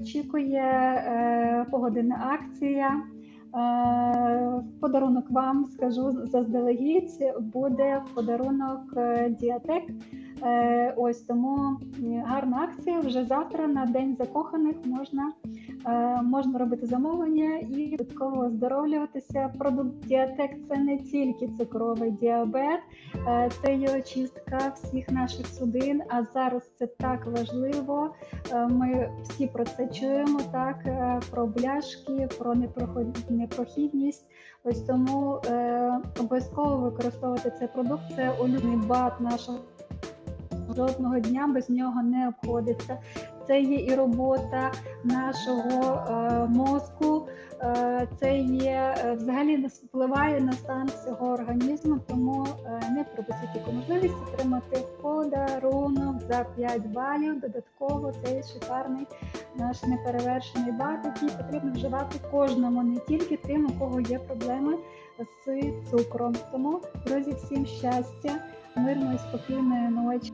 очікує е, погодинна акція. Е, подарунок вам скажу заздалегідь, буде подарунок е, діатек. Ось тому акція. Вже завтра на день закоханих можна, е, можна робити замовлення і додатково оздоровлюватися. Продукт діатек це не тільки цукровий діабет, е, це є очистка всіх наших судин. А зараз це так важливо. Е, Ми всі про це чуємо, так про бляшки, про непрохідність. Ось тому обов'язково використовувати цей продукт. Це улюблений бат нашого жодного дня без нього не обходиться. Це є і робота нашого е, мозку, е, це є е, взагалі нас впливає на стан всього організму, тому е, не пропустіть можливість отримати подарунок за 5 балів. Додатково цей шикарний наш неперевершений бат, який потрібно вживати кожному, не тільки тим, у кого є проблеми з цукром. Тому, друзі, всім щастя, мирної, спокійної ночі.